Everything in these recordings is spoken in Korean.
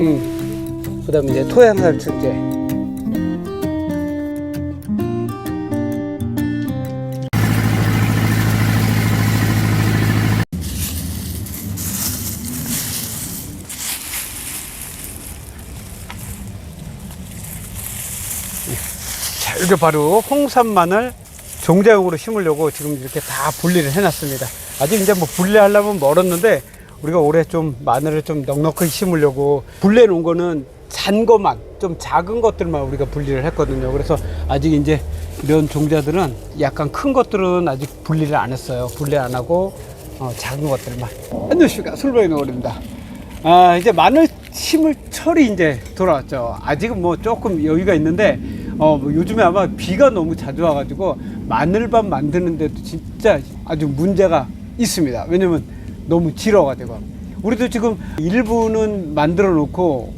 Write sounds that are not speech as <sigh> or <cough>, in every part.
음. 그 다음에 이제 토양살충제. 자, 이게 바로 홍삼만을 종자용으로 심으려고 지금 이렇게 다 분리를 해놨습니다. 아직 이제 뭐 분리하려면 멀었는데 우리가 올해 좀 마늘을 좀 넉넉하게 심으려고 분리해 놓은 거는 잔 것만 좀 작은 것들만 우리가 분리를 했거든요. 그래서 아직 이제 이런 종자들은 약간 큰 것들은 아직 분리를 안 했어요. 분리 안 하고 어, 작은 것들만. 안녕하십니까. 술보이 노을입니다. 아, 이제 마늘 심을 철이 이제 돌아왔죠. 아직은 뭐 조금 여유가 있는데, 어, 뭐 요즘에 아마 비가 너무 자주 와가지고 마늘밥 만드는데도 진짜 아주 문제가 있습니다. 왜냐면 너무 지러가지고. 우리도 지금 일부는 만들어 놓고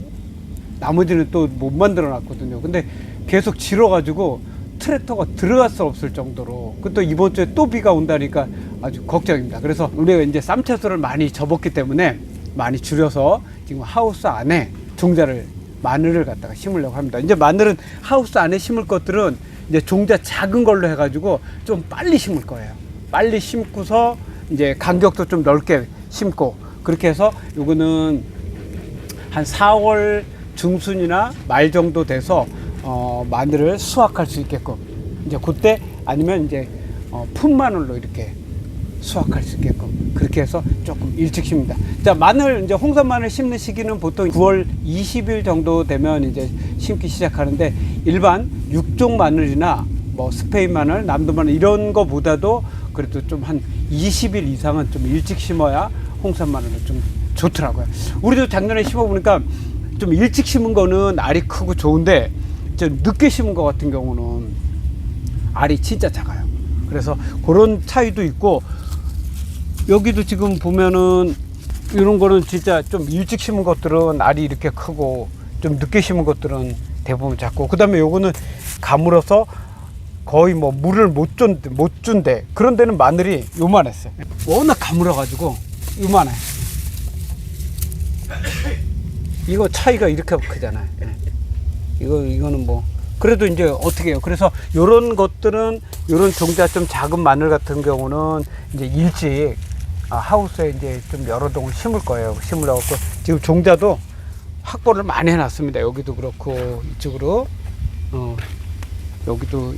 나머지는 또 못 만들어 놨거든요. 근데 계속 지러가지고 트랙터가 들어갈 수 없을 정도로 그또 이번 주에 또 비가 온다니까 아주 걱정입니다. 그래서 우리가 이제 쌈채소를 많이 접었기 때문에 많이 줄여서 지금 하우스 안에 종자를 마늘을 갖다가 심으려고 합니다. 이제 마늘은 하우스 안에 심을 것들은 이제 종자 작은 걸로 해가지고 좀 빨리 심을 거예요. 빨리 심고서 이제 간격도 좀 넓게 심고 그렇게 해서 요거는 한 4월 중순이나 말 정도 돼서 어, 마늘을 수확할 수 있게끔 이제 그때 아니면 이제 어, 풋마늘로 이렇게 수확할 수 있게끔 그렇게 해서 조금 일찍 심습니다. 자 마늘 이제 홍삼 마늘 심는 시기는 보통 9월 20일 정도 되면 이제 심기 시작하는데 일반 육종 마늘이나 뭐 스페인 마늘, 남도 마늘 이런 거보다도 그래도 좀 한 20일 이상은 좀 일찍 심어야 홍삼 마늘은 좀 좋더라고요. 우리도 작년에 심어 보니까 좀 일찍 심은 거는 알이 크고 좋은데 좀 늦게 심은 거 같은 경우는 알이 진짜 작아요. 그래서 그런 차이도 있고 여기도 지금 보면은 이런 거는 진짜 좀 일찍 심은 것들은 알이 이렇게 크고 좀 늦게 심은 것들은 대부분 작고 그 다음에 요거는 가물어서 거의 뭐 물을 못 준, 못 준대. 그런 데는 마늘이 요만했어요. 워낙 가물어 가지고 요만해. 이거 차이가 이렇게 크잖아요. 예. 이거 이거는 뭐 그래도 이제 어떻게 해요? 그래서 요런 것들은 요런 종자 좀 작은 마늘 같은 경우는 이제 일찍 아, 하우스에 이제 좀 여러 동을 심을 거예요. 심으려고 지금 종자도 확보를 많이 해놨습니다. 여기도 그렇고 이쪽으로 어 여기도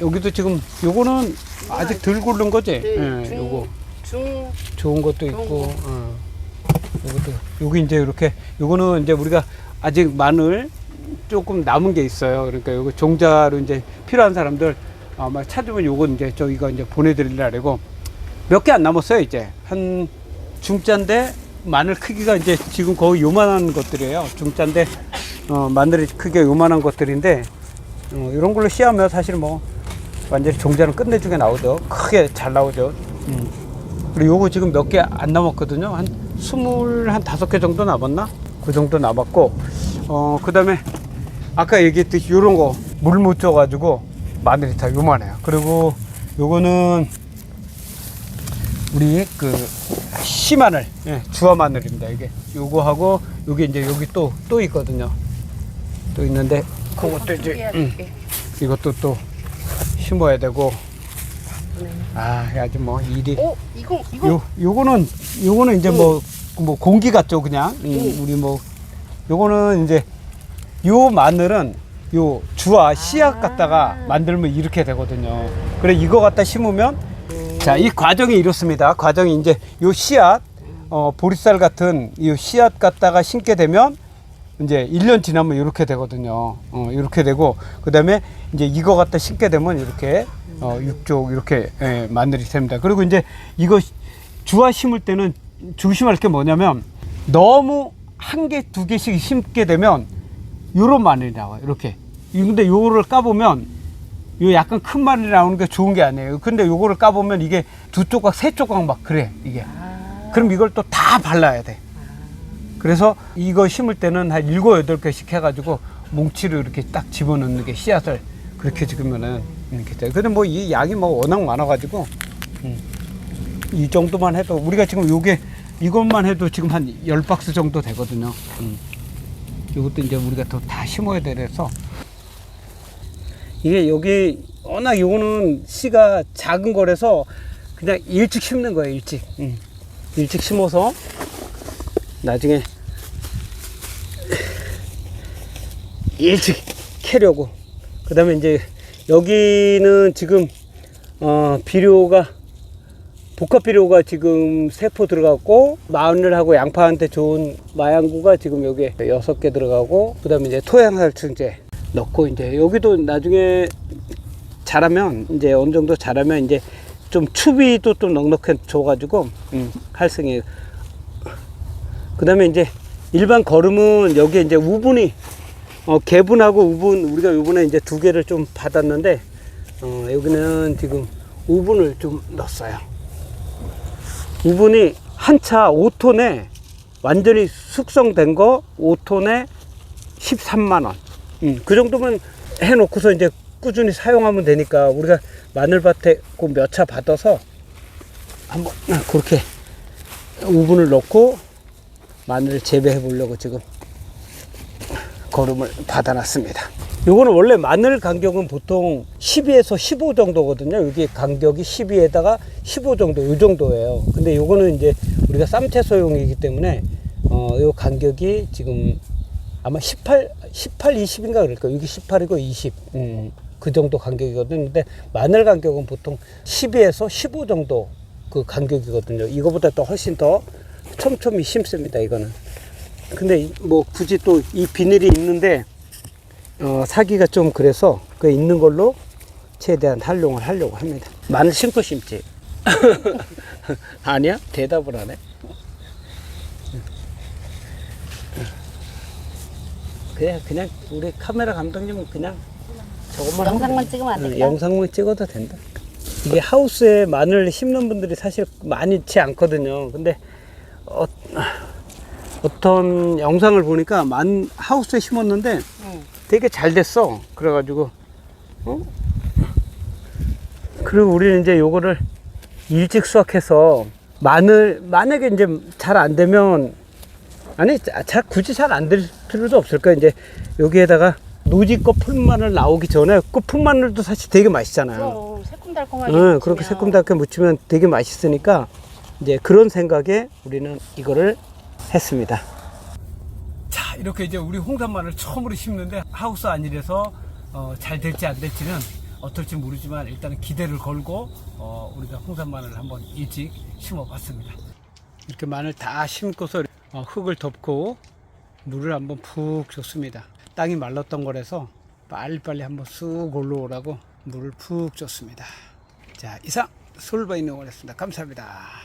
여기도 지금 요거는 아직 덜 굴른 거지? 예, 중, 요거 중 좋은 것도 있고, 거. 어. 요것도, 여기 이제 이렇게, 요거는 이제 우리가 아직 마늘 조금 남은 게 있어요. 그러니까 요거 종자로 이제 필요한 사람들 아마 찾으면 요거 이제 저희가 이제 보내드리려고 몇 개 안 남았어요, 이제. 한 중짠데 마늘 크기가 이제 지금 거의 요만한 것들이에요. 중짠데 어, 마늘이 크기가 요만한 것들인데 어, 이런 걸로 씨하면 사실 뭐 완전히 종자는 끝내주게 나오죠. 크게 잘 나오죠. 음. 그리고 요거 지금 몇 개 안 남았거든요. 한 스물 한 다섯 개 정도 남았나? 그 정도 남았고, 어, 그 다음에 아까 얘기했듯이 요런 거물못 줘가지고 마늘이 다 요만해요. 그리고 요거는 우리 그 씨마늘, 예, 주화 마늘입니다. 이게 요거하고 요게 이제 여기 또, 또 있거든요. 또 있는데 그것도 이제, 음, 이것도 또 심어야 되고, 아, 아주 뭐 일이. 어 이거 이거 요 요거는 요거는 이제 뭐 뭐 공기 같죠 그냥 음, 우리 뭐 요거는 이제 요 마늘은 요 주와 씨앗 갖다가 만들면 이렇게 되거든요. 그래 이거 갖다 심으면 자 이 과정이 이렇습니다. 과정이 이제 요 씨앗 어 보리쌀 같은 이 씨앗 갖다가 심게 되면 이제 1년 지나면 이렇게 되거든요. 어, 이렇게 되고, 그 다음에 이제 이거 갖다 심게 되면 이렇게, 어, 육쪽 이렇게, 예, 마늘이 됩니다. 그리고 이제 이거 주화 심을 때는 조심할 게 뭐냐면 너무 한 개, 두 개씩 심게 되면 요런 마늘이 나와요. 이렇게. 이- 근데 요거를 까보면 요 약간 큰 마늘이 나오는 게 좋은 게 아니에요. 근데 요거를 까보면 이게 두 조각, 세 조각 막 그래, 이게. 그럼 이걸 또 다 발라야 돼. 그래서 이거 심을 때는 한 일곱 여덟 개씩 해가지고 뭉치를 이렇게 딱 집어넣는 게 씨앗을 그렇게 지으면은 이렇게 돼. 근데 뭐 이 양이 뭐 워낙 많아가지고 음, 이 정도만 해도 우리가 지금 요게 이것만 해도 지금 한 10박스 정도 되거든요. 음. 이것도 이제 우리가 더다 심어야 돼서 이게 여기 워낙 요거는 씨가 작은 거라서 그냥 일찍 심는 거예요, 일찍. 음. 일찍 심어서 나중에 일찍 캐려고. 그 다음에 이제 여기는 지금 어, 비료가 복합 비료가 지금 세포 들어갔고 마늘 하고 양파한테 좋은 마양구가 지금 여기에 여섯 개 들어가고 그 다음에 이제 토양살충제 넣고 이제 여기도 나중에 자라면 이제 어느 정도 자라면 이제 좀 추비도 좀 넉넉해 줘가지고 음, 활성이 그 다음에 이제 일반 거름은 여기에 이제 우분이 어, 개분하고 우분 우리가 요번에 이제 두 개를 좀 받았는데 어, 여기는 지금 우분을 좀 넣었어요. 우분이 한 차 5톤에 완전히 숙성된 거 5톤에 13만 원. 음, 그 정도면 해놓고서 이제 꾸준히 사용하면 되니까 우리가 마늘밭에 그몇차 받아서 한번 아, 그렇게 우분을 넣고 마늘을 재배해 보려고 지금 거름을 받아놨습니다. 요거는 원래 마늘 간격은 보통 12에서 15 정도거든요. 여기 간격이 12에다가 15 정도, 요 정도예요. 근데 요거는 이제 우리가 쌈채소용이기 때문에 어, 요 간격이 지금 아마 18, 18, 20인가 그럴 거예요. 여기 18이고 20. 음, 그 정도 간격이거든요. 근데 마늘 간격은 보통 12에서 15 정도 그 간격이거든요. 이거보다 또 훨씬 더 촘촘히 심습니다. 이거는. 근데 이- 뭐 굳이 또 이 비닐이 있는데 어, 사기가 좀 그래서 그 있는 걸로 최대한 활용을 하려고 합니다. 마늘 심고 심지. <laughs> 아니야? 대답을 안 해. 그냥 그냥 우리 카메라 감독님은 그냥 저것만 영상만 돼. 찍으면 안 응, 될까? 영상만 찍어도 된다. 이게 하우스에 마늘 심는 분들이 사실 많지 않거든요. 근데 어, 어떤 영상을 보니까 만 하우스에 심었는데 응. 되게 잘 됐어. 그래가지고 어? 그리고 우리는 이제 요거를 일찍 수확해서 마늘 만약에 이제 잘 안 되면 아니 자- 자, 굳이 잘 안 될 필요도 없을 거야. 이제 여기에다가 노지껏 풀마늘 나오기 전에 그 풀마늘도 사실 되게 맛있잖아요. 새콤달콤하게. 응, 그렇게. 새콤달콤 무치면 되게 맛있으니까 이제 그런 생각에 우리는 이거를 했습니다. 자, 이렇게 이제 우리 홍삼만을 처음으로 심는데 하우스 안일에서 어, 잘 될지 안 될지는 어떨지 모르지만 일단은 기대를 걸고 어, 우리가 홍삼만을 한번 일찍 심어봤습니다. 이렇게 마늘 다 심고서 어, 흙을 덮고 물을 한번 푹 줬습니다. 땅이 말랐던 거라서 빨리빨리 한번 쑥 올라오라고 물을 푹 줬습니다. 자, 이상 솔바이농을 했습니다. 감사합니다.